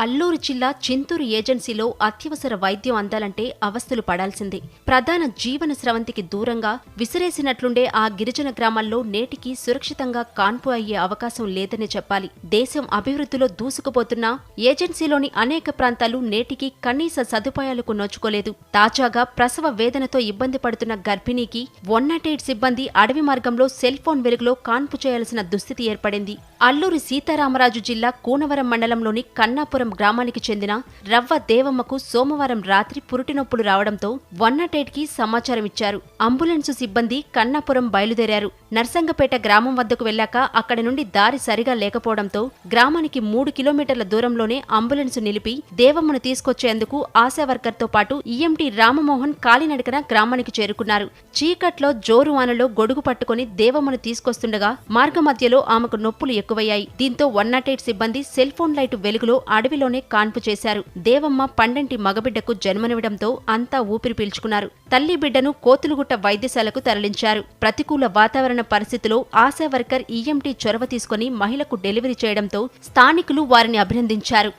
అల్లూరు జిల్లా చింతూరు ఏజెన్సీలో అత్యవసర వైద్యం అందాలంటే అవస్థలు పడాల్సిందే. ప్రధాన జీవన స్రవంతికి దూరంగా విసిరేసినట్లుండే ఆ గిరిజన గ్రామాల్లో నేటికి సురక్షితంగా కాన్పు అయ్యే అవకాశం లేదనే చెప్పాలి. దేశం అభివృద్ధిలో దూసుకుపోతున్నా ఏజెన్సీలోని అనేక ప్రాంతాలు నేటికి కనీస సదుపాయాలకు నోచుకోలేదు. తాజాగా ప్రసవ వేదనతో ఇబ్బంది పడుతున్న గర్భిణీకి వన్ నాట్ ఎయిట్ సిబ్బంది అడవి మార్గంలో సెల్ ఫోన్ వెలుగులో కాన్పు చేయాల్సిన దుస్థితి ఏర్పడింది. అల్లూరి సీతారామరాజు జిల్లా కూనవరం మండలంలోని కన్నాపురం గ్రామానికి చెందిన రవ్వ దేవమ్మకు సోమవారం రాత్రి పురుటినొప్పులు రావడంతో వన్ నాట్ ఎయిట్కి సమాచారం ఇచ్చారు అంబులెన్సు సిబ్బంది కన్నాపురం బయలుదేరారు. నర్సంగపేట గ్రామం వద్దకు వెళ్ళాక అక్కడి నుండి దారి సరిగా లేకపోవడంతో గ్రామానికి మూడు కిలోమీటర్ల దూరంలోనే అంబులెన్సు నిలిపి దేవమ్మను తీసుకొచ్చేందుకు ఆశా వర్కర్తో పాటు ఈఎంటీ రామమోహన్ కాలినడకన గ్రామానికి చేరుకున్నారు. చీకట్లో జోరు వానలో గొడుగు పట్టుకుని దేవమ్మను తీసుకొస్తుండగా మార్గమధ్యలో ఆమెకు నొప్పులు ఎక్కువయ్యాయి. దీంతో వన్ నాట్ ఎయిట్ సిబ్బంది సెల్ ఫోన్ లైటు వెలుగులో అడవిలోనే కాన్పు చేశారు. దేవమ్మ పండంటి మగబిడ్డకు జన్మనివ్వడంతో అంతా ఊపిరి పీల్చుకున్నారు. తల్లి బిడ్డను కోతులుగుట్ట వైద్యశాలకు తరలించారు. ప్రతికూల వాతావరణ పరిస్థితిలో ఆశా వర్కర్ ఈఎంటీ చొరవ తీసుకుని మహిళకు డెలివరీ చేయడంతో స్థానికులు వారిని అభినందించారు.